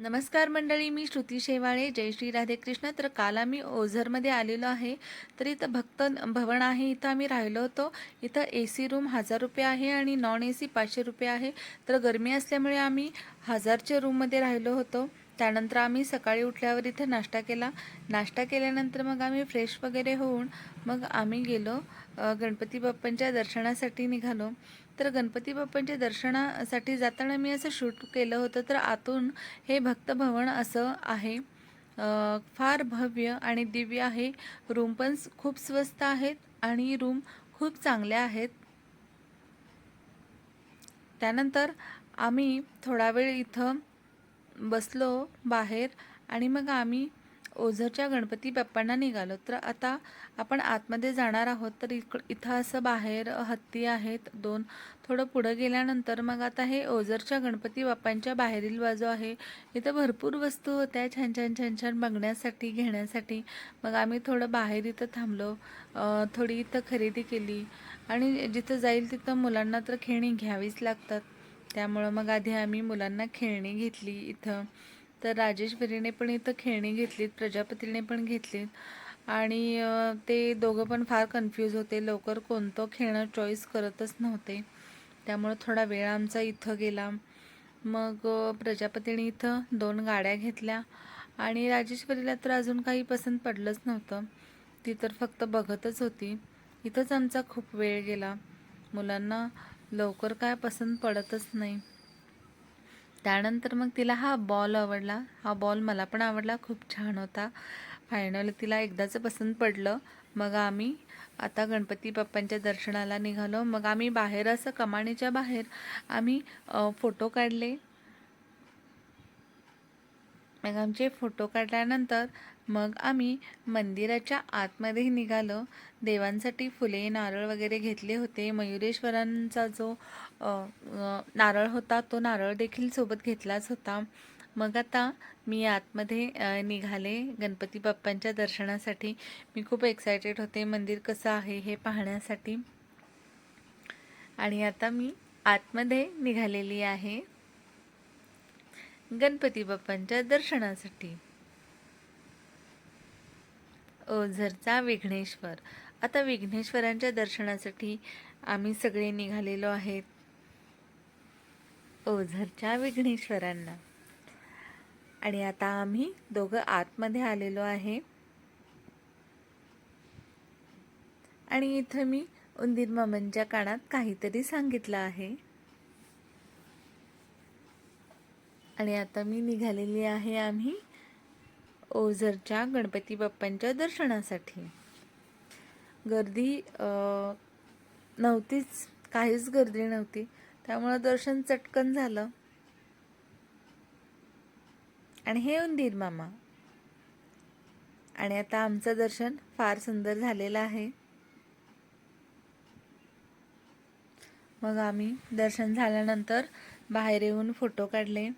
नमस्कार मंडळी मी श्रुती शेवाळे. जय श्री राधे कृष्ण. तर काल आम्ही ओझरमध्ये आलेलो आहे. तर इथं भक्त भवन आहे. इथं आम्ही राहिलो होतो. इथं ए सी रूम हजार रुपये आहे आणि नॉन ए सी पाचशे रुपये आहे. तर गरमी असल्यामुळे आम्ही हजारच्या रूममध्ये राहिलो होतो. त्यानंतर आम्ही सकाळी उठल्यावर इथे नाश्ता केला. नाश्ता केल्यानंतर मग आम्ही फ्रेश वगैरे होऊन मग आम्ही गेलो. गणपती बाप्पांच्या दर्शनासाठी निघालो. तर गणपती बाप्पांच्या दर्शनासाठी जाताना मी असं शूट केलं होतं. तर आतून हे भक्तभवन असं आहे. फार भव्य आणि दिव्य आहे. रूम पण खूप स्वस्त आहेत आणि रूम खूप चांगल्या आहेत. त्यानंतर आम्ही थोडा वेळ इथं बसलो बाहेर आणि मग आम्ही ओझरच्या गणपती बाप्पांना निघालो. तर आता आपण आतमध्ये जाणार आहोत तर इक इथं असं बाहेर हत्ती आहेत दोन. थोडं पुढं गेल्यानंतर मग आता हे ओझरच्या गणपती बाप्पांच्या बाहेरील बाजू आहे. इथं भरपूर वस्तू होत्या छान छान छान छान बघण्यासाठी घेण्यासाठी. मग आम्ही थोडं बाहेर इथं थांबलो. थोडी इथं खरेदी केली. आणि जिथं जाईल तिथं मुलांना तर खेळणी घ्यावीच लागतात. त्यामुळं मग आधी आम्ही मुलांना खेळणी घेतली इथं. तर राजेश्वरीने पण इथं खेळणी घेतलीत प्रजापतीने पण घेतलीत. आणि ते दोघं पण फार कन्फ्यूज होते. लवकर कोणतं खेळणं चॉईस करतच नव्हते. त्यामुळं थोडा वेळ आमचा इथं गेला. मग प्रजापतीने इथं दोन गाड्या घेतल्या. आणि राजेश्वरीला तर अजून काही पसंत पडलंच नव्हतं. ती तर फक्त बघतच होती. इथंच आमचा खूप वेळ गेला. मुलांना लवकर काय पसंत पडतच नाही. त्यानंतर मग तिला हा बॉल आवडला. हा बॉल मला पण आवडला. खूप छान होता. फायनली तिला एकदाच पसंत पडलं. मग आम्ही आता गणपती बाप्पांच्या दर्शनाला निघालो. मग आम्ही बाहेर असं कमाणीच्या बाहेर आम्ही फोटो काढले. मग आमचे फोटो काढल्यानंतर मग आम्ही मंदिराच्या आतमध्ये निघालो. देवांसाठी फुले नारळ वगैरे घेतले होते. मयुरेश्वरांचा जो नारळ होता तो नारळ देखील सोबत घेतलाच होता. मग आता मी आतमध्ये निघाले गणपती बाप्पांच्या दर्शनासाठी. मी खूप एक्सायटेड होते मंदिर कसं आहे हे पाहण्यासाठी. आणि आता मी आतमध्ये निघालेली आहे गणपती बाप्पांच्या दर्शनासाठी. ओझरचा विघ्नेश्वर. आता विघ्नेश्वरांच्या दर्शनासाठी आम्ही सगळे निघालेलो आहेत. ओझरच्या विघ्नेश्वरांना. आणि आता आम्ही दोघं आतमध्ये आलेलो आहे. आणि इथं मी उंदीर मामांच्या कानात काहीतरी सांगितलं आहे. आणि आता मी निघालेली आहे आम्ही ओझरच्या गणपती बाप्पांच्या दर्शनासाठी. गर्दी नव्हतीच काहीच गर्दी नव्हती. त्यामुळं दर्शन चटकन झालं. आणि हे उंदीर मामा. आणि आता आमचं दर्शन फार सुंदर झालेलं आहे. मग आम्ही दर्शन झाल्यानंतर बाहेर येऊन फोटो काढले.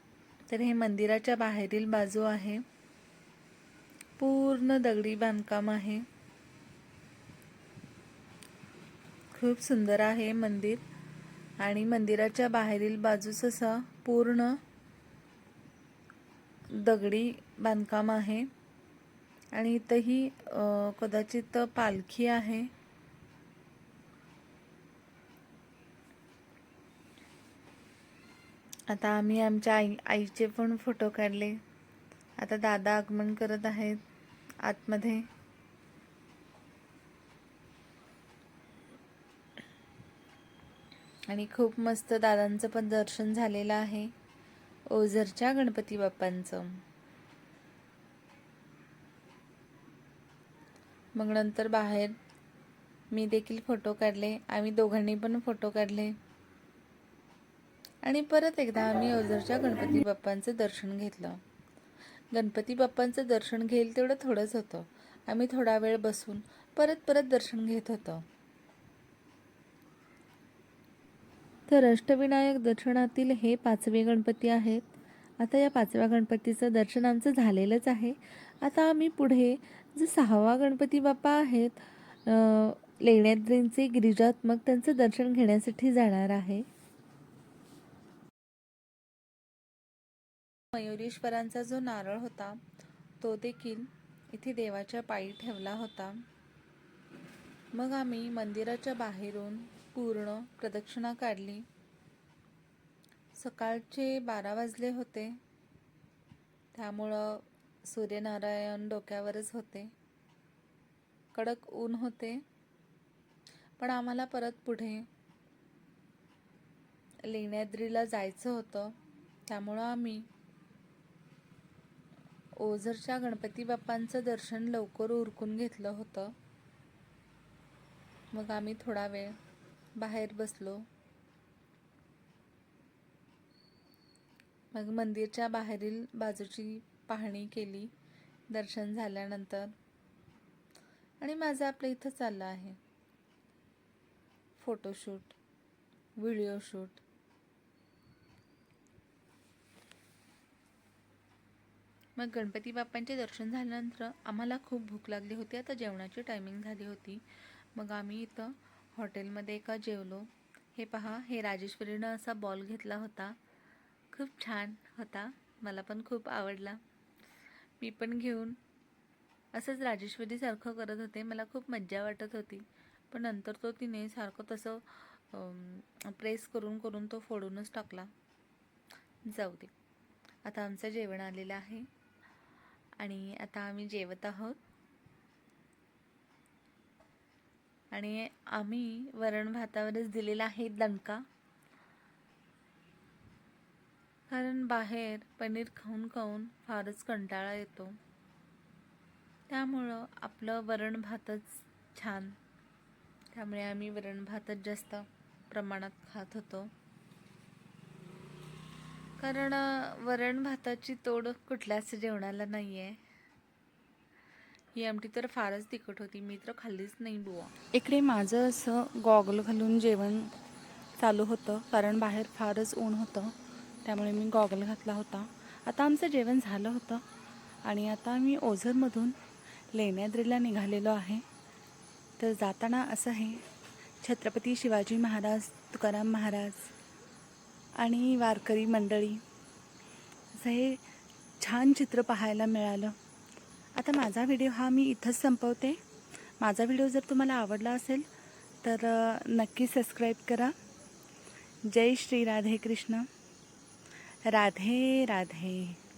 तर हे मंदिराच्या बाहेरील बाजू आहे. पूर्ण दगडी बांधकाम आहे. खूप सुंदर आहे मंदिर आणि मंदिराच्या बाहेरील बाजूस असं पूर्ण दगडी बांधकाम आहे. आणि इथंही कदाचित पालखी आहे. आता आम्ही आमच्या आई आईचे पण फोटो काढले. आता दादा आगमन करत आहेत. आतमध्ये. आणि खूप मस्त दादांचं पण दर्शन झालेलं आहे. ओझरच्या गणपती बाप्पांचं. मग नंतर बाहेर मी देखील फोटो काढले. आम्ही दोघांनी पण फोटो काढले. आणि परत एकदा आम्ही ओझरच्या गणपती बाप्पांचं दर्शन घेतलं. गणपती बाप्पांचं दर्शन घेईल तेवढं थोडंच होतं. आम्ही थोडा वेळ बसून परत परत दर्शन घेत होतो. तर अष्टविनायक दर्शनातील हे पाचवे गणपती आहेत. आता या पाचव्या गणपतीचं दर्शन आमचं झालेलंच आहे. आता आम्ही पुढे जे सहावा गणपती बाप्पा आहेत लेण्याद्रींचे गिरिजात्मक त्यांचं दर्शन घेण्यासाठी जाणार आहे. मयुरेश्वरांचा जो नारळ होता तो देखील इथे देवाच्या पायी ठेवला होता. मग आम्ही मंदिराच्या बाहेरून पूर्ण प्रदक्षिणा काढली. सकाळचे बारा वाजले होते. त्यामुळं सूर्यनारायण डोक्यावरच होते. कडक ऊन होते. पण आम्हाला परत पुढे लेण्याद्रीला जायचं होतं. त्यामुळं आम्ही ओझरच्या गणपती बाप्पांचं दर्शन लवकर उरकून घेतलं होतं. मग आम्ही थोडा वेळ बाहेर बसलो. मग मंदिरच्या बाहेरील बाजूची पाहणी केली दर्शन झाल्यानंतर. आणि माझं आपलं इथं चाललं आहे. फोटोशूट व्हिडिओ शूट मग गणपती बाप्पांचे दर्शन झाल्यानंतर आम्हाला खूप भूक लागली होती. आता जेवणाची टायमिंग झाली होती. मग आम्ही इथं हॉटेलमध्ये एका जेवलो? हे पहा हे राजेश्वरीनं असा बॉल घेतला होता. खूप छान होता. मला पण खूप आवडला. मी पण घेऊन असंच राजेश्वरीसारखं करत होते. मला खूप मज्जा वाटत होती. पण नंतर तो तिने सारखं तसं प्रेस करून करून तो फोडूनच टाकला. जाऊ दे. आता आमचं जेवण आलेलं आहे. आणि आता आम्ही जेवत आहोत. आणि आम्ही वरण भातावरच दिलेला आहे दणका. कारण बाहेर पनीर खाऊन खाऊन फारच कंटाळा येतो. त्यामुळं आपलं वरण भातच छान. त्यामुळे आम्ही वरण भातच जास्त प्रमाणात खात होतो. कारण वरण भाताची तोड कुठल्याच जेवणाला नाही आहे ही आमटी तर फारच तिखट होती. मी तर खाल्लीच नाही बुवा. इकडे माझं असं गॉगल घालून जेवण चालू होतं कारण बाहेर फारच ऊन होतं. त्यामुळे मी गॉगल घातला होता. आता आमचं जेवण झालं होतं आणि आता आम्ही ओझरमधून लेण्याद्रीला निघालेलो आहे. तर जाताना असं आहे छत्रपती शिवाजी महाराज तुकाराम महाराज आणि वारकरी मंडळी असं हे छान चित्र पाहायला मिळालं. आता माझा व्हिडिओ हा मी इथंच संपवते. माझा व्हिडिओ जर तुम्हाला आवडला असेल तर नक्की सबस्क्राईब करा. जय श्री राधे कृष्ण राधे राधे.